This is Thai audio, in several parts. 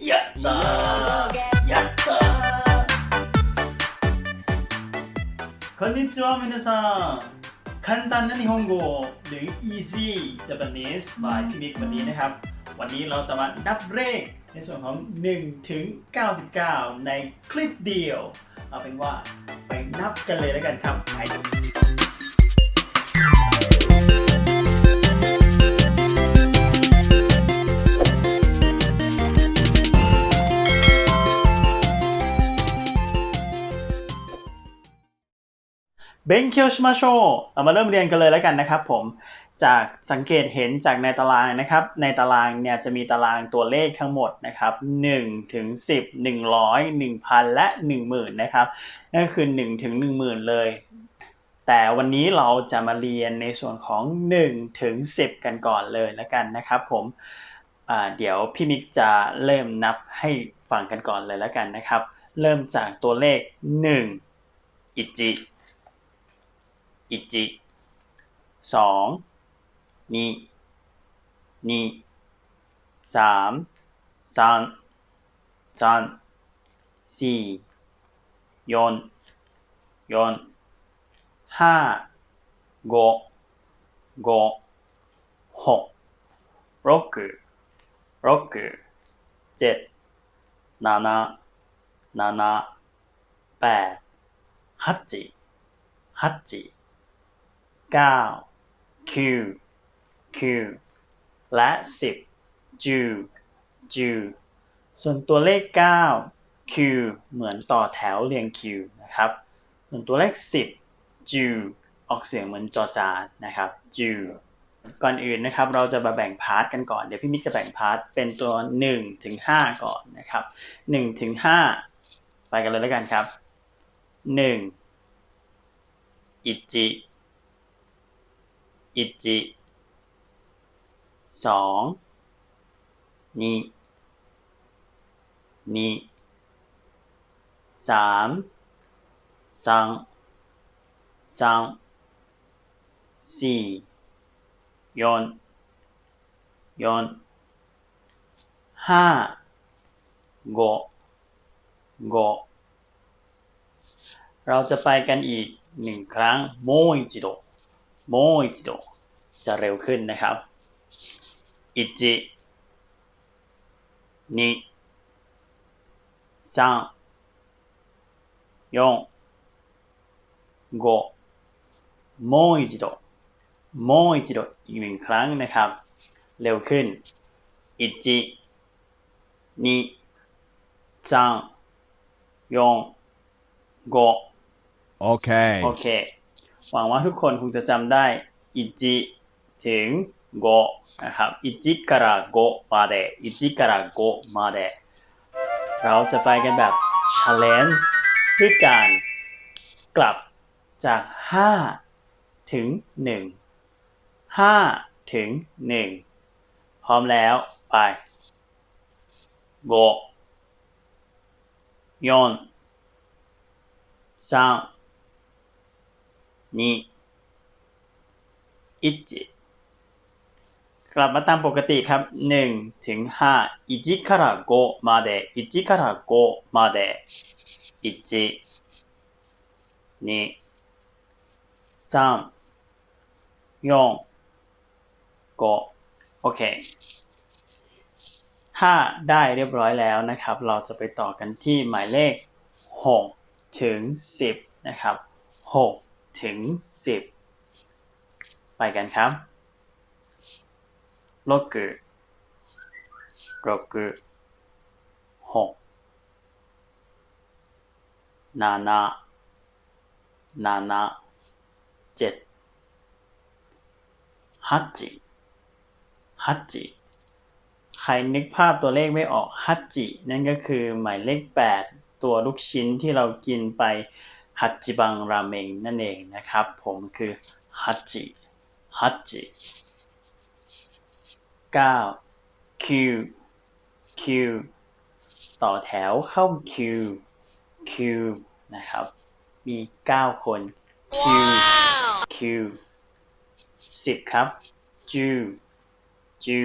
やったーやったーこんにちは皆さん簡単な日本語หรือ easy Japanese by พี่มิกวันนี้นะครับ วันนี้เราจะมานับเลขในส่วนของ 1 ถึง 99 ในคลิปเดียว เอาเป็นว่าไปนับกันเลยแล้วกันครับไป เบนเคียวชมาโชเรามาเริ่มเรียนกันเลยแล้วกันนะครับผม จากสังเกตเห็นจากในตารางนะครับ ในตารางเนี่ยจะมีตารางตัวเลขทั้งหมดนะครับ1ถึง10 100 1000 และ 10,000 นะครับ นั่นคือ 1 ถึง 10,000 เลย แต่วันนี้เราจะมาเรียนในส่วนของ1ถึง10 กันก่อนเลยแล้วกันนะครับผมเดี๋ยวพี่มิกจะเริ่มนับให้ฟังกันก่อนเลยแล้วกันนะครับ เริ่มจากตัวเลข 1 อิจิ 1、2、2、3、3、3、4、4、4、5、5、5、6、6、6、7、7、7、8、8、8、9 Q Q และ 10 J J ส่วนตัวเลข 9 Q เหมือนต่อแถวเรียง Q นะครับ ส่วนตัวเลข 10 J ออกเสียงเหมือนจอจานนะครับ J ก่อนอื่นนะครับเราจะมาแบ่งพาร์ทกันก่อน เดี๋ยวพี่มิกจะแบ่งพาร์ทเป็นตัว1ถึง5ก่อนนะครับ1ถึง5ไปกันเลยแล้วกันครับ 1 อิจิ อิจิสองนินิสามซังซังสี่ยนยนห้าโกโกเราจะไปกันอีกหนึ่งครั้งโมอิจิโด โมอิจิโดจะเร็วขึ้นนะครับอิจินิซังยงโกโมอิจิโดโมอิจิโดอีกหนึ่งครั้งนะครับ เร็วขึ้นอิจินิซังยงโก Okay. โอเค หวังว่าทุกคนคงจะจำได้อิจิถึงโกนะครับอิจิการะโกมาเดอิจิการะโกมาเดเราจะไปกันแบบชาเลนจ์ด้วยการกลับจาก 5 ถึง 1 5 ถึง 1 พร้อมแล้วไป5 4 3 นสาม นี่อิจิกลับมาตามปกติครับ1ถึง5อิจิから5まで1から5まで1 2 3 4 5โอเค 5 ได้เรียบร้อยแล้วนะครับ เราจะไปต่อกันที่หมายเลข 6 ถึง 10 นะครับ 6 ถึง 10 ไปกันครับ6 6 6 7 7 7 8 8ใครนึกภาพตัวเลขไม่ออกฮัจจินั่นก็คือหมายเลข 8 ตัวลูกชิ้นที่เรากินไป ฮัจจิบังราเมงนั่นเองนะครับ ผมคือฮัจจิฮัจจิ9 Q Q ต่อแถวเข้า Q Q นะครับ มี9คน Q Q 10ครับ Ju Ju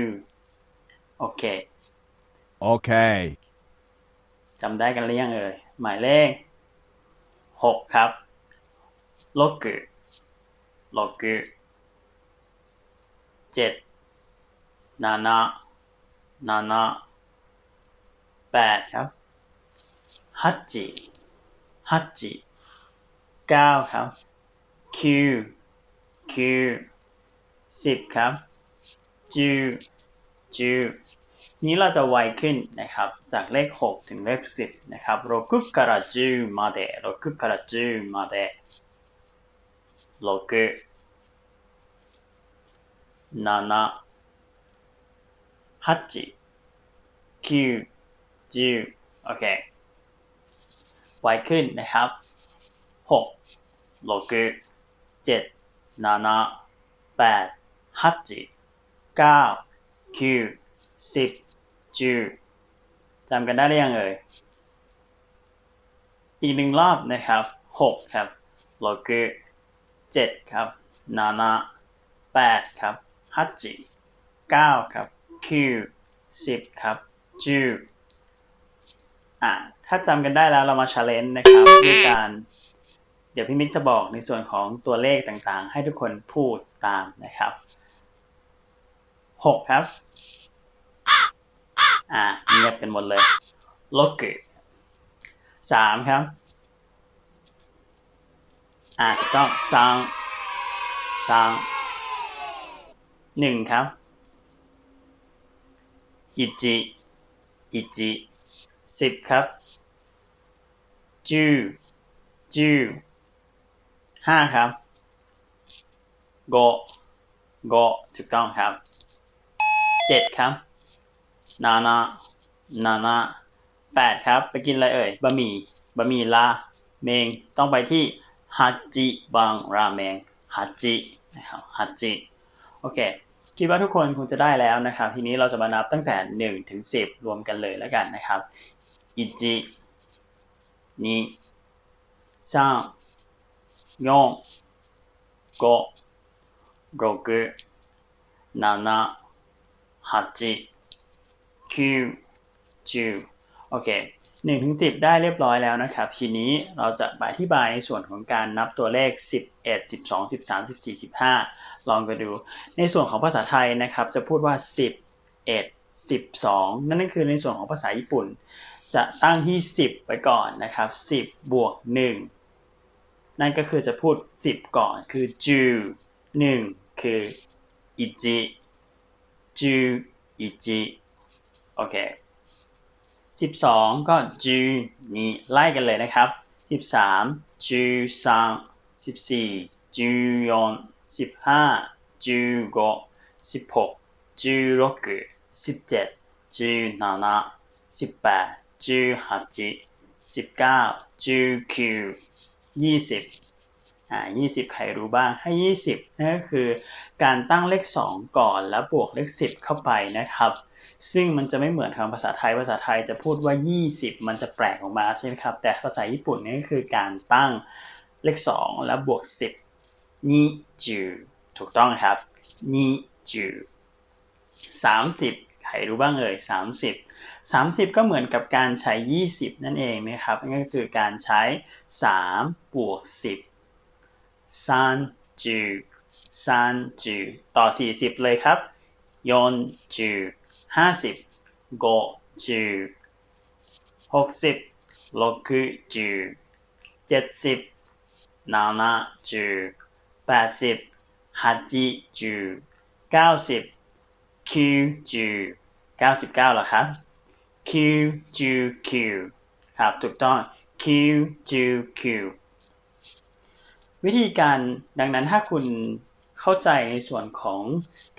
โอเค Okay. จำได้กันหรือยังเอ่ย หมายเลข หกครับโลกุโลกุเจ็ดนานะนานะแปดครับฮัจจิฮัจจิเก้าครับคิวคิวสิบครับจูจู นี้เราจะไวขึ้นนะครับ จากเลข 6 ถึงเลข 10 นะครับ6から10まで6から10まで6 7 8 9 10โอเค ไวขึ้นนะครับ 6 6 7 7 8 8 9 9 10 10จำกันได้หรือยังเอ่ย อีกหนึ่งรอบนะครับ6ครับ6 7ครับ7 8ครับ8 9ครับ9 10ครับ10อะถ้าจำกันได้แล้วเรามา challenge นะครับด้วยการ เดี๋ยวพี่มิกจะบอกในส่วนของตัวเลขต่างๆ ให้ทุกคนพูดตามนะครับ6ครับ อ่าเงียบกันหมดเลยโลกุสามครับ อ่าถูกต้องซังซังหนึ่งครับอิจิอิจิสิบครับจูจูห้าครับโกโกถูกต้องครับเจ็ดครับ นานานานาแปดครับ ไปกินอะไรเอ่ย บะหมี่ บะหมี่ลาเมง ต้องไปที่ฮัจิบังราเมงฮัจินะครับฮัจิโอเค คิดว่าทุกคนคงจะได้แล้วนะครับ ทีนี้เราจะมานับตั้งแต่ 1 ถึง 10 รวมกันเลยแล้วกันนะครับอิจินิซังยงโกโรกุนานาฮัจิ คิวจูโอเค1ถึง10 ได้เรียบร้อยแล้วนะครับ ทีนี้เราจะมาอธิบายในส่วนของการนับตัวเลข 11 12 13 14 15 ลองกันดู ในส่วนของภาษาไทยนะครับ จะพูดว่า 11 12 นั่นก็คือในส่วนของภาษาญี่ปุ่น จะตั้งที่ 10ไว้ก่อนนะครับ 10 บวก 1 นั่นก็คือจะพูด 10 ก่อนคือจู1คืออิจิจูอิจิ โอเค12 ก็จูนี่ไล่กันเลยนะครับ 13จูซัง14จูยอน15จูโก16จู6 17จู7 18จู8 19จู9 20อ่า20 ใครรู้บ้างให้ 20นั่นก็คือการตั้งเลข 2 ก่อนแล้วบวกเลข 10 เข้าไปนะครับ ซึ่งมันจะไม่เหมือนคำภาษาไทยภาษาไทยจะพูดว่า 20 มันจะแปลกออกมาใช่ไหมครับ แต่ภาษาญี่ปุ่นนี่ก็คือการตั้งเลข 2 แล้วบวก 10นิจูถูกต้องครับนิจู30ใครรู้บ้างเอ่ย30 30ก็เหมือนกับการใช้20นั่นเองนะครับนั่นก็คือการใช้3บวก10 30 30ต่อ40เลยครับยอนจู ห้าสิบโกจูหกสิบโลคุจูเจ็ดสิบนานาจูแปดสิบฮัจิจูเก้าสิบคิวจูเก้าสิบเก้าหรอครับคิวจูคิวครับถูกต้องคิวจูคิววิธีการดังนั้นถ้าคุณ เข้าใจในส่วนของ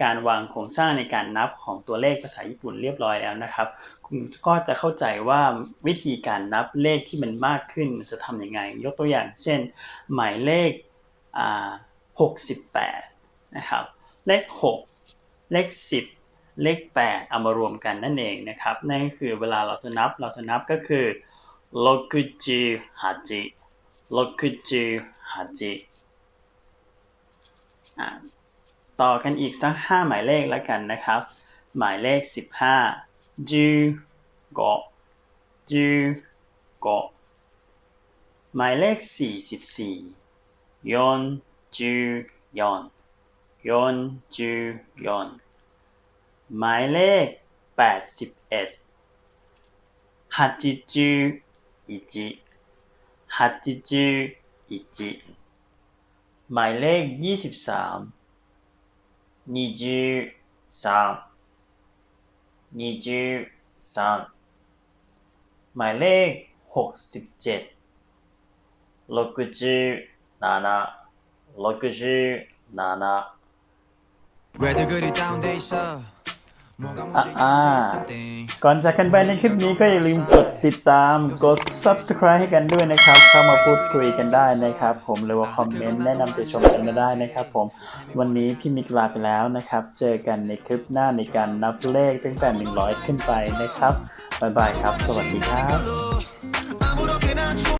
การวางโครงสร้างในการนับของตัวเลขภาษาญี่ปุ่นเรียบร้อยแล้วนะครับ คุณก็จะเข้าใจว่าวิธีการนับเลขที่มันมากขึ้นจะทำยังไง ยกตัวอย่างเช่น หมายเลขอ่า68นะครับ เลข 6 เลข 10 เลข 8 เอามารวมกันนั่นเองนะครับ นั่นก็คือเวลาเราจะนับเราจะนับก็คือ68 68อะ ต่อกันอีกสัก 5 หมายเลขแล้วกันนะครับ หมายเลข 15 15 15ก็หมายเลขสี่สิบสี่ยนจูยอนยอนจูยอนหมายเลขแปดสิบเอ็ดฮัจิจูอิจิฮัจิจูอิจิ หมายเลขยี่สิบสามยี่สิบสามยี่สิบสามหมายเลขหกสิบเจ็ดหกสิบเจ็ดหกสิบเจ็ด อ่าก่อนจากกันไปในคลิปนี้ก็อย่าลืมกดติดตามกด subscribe ให้กันด้วยนะครับ เข้ามาพูดคุยกันได้นะครับ ผมหรือว่าคอมเมนต์แนะนำติชมกันมาได้นะครับ ผมวันนี้พี่มิกลาไปแล้วนะครับ เจอกันในคลิปหน้าในการนับเลขตั้งแต่ 100 ขึ้นไปนะครับบ๊ายบายครับ สวัสดีครับ Hello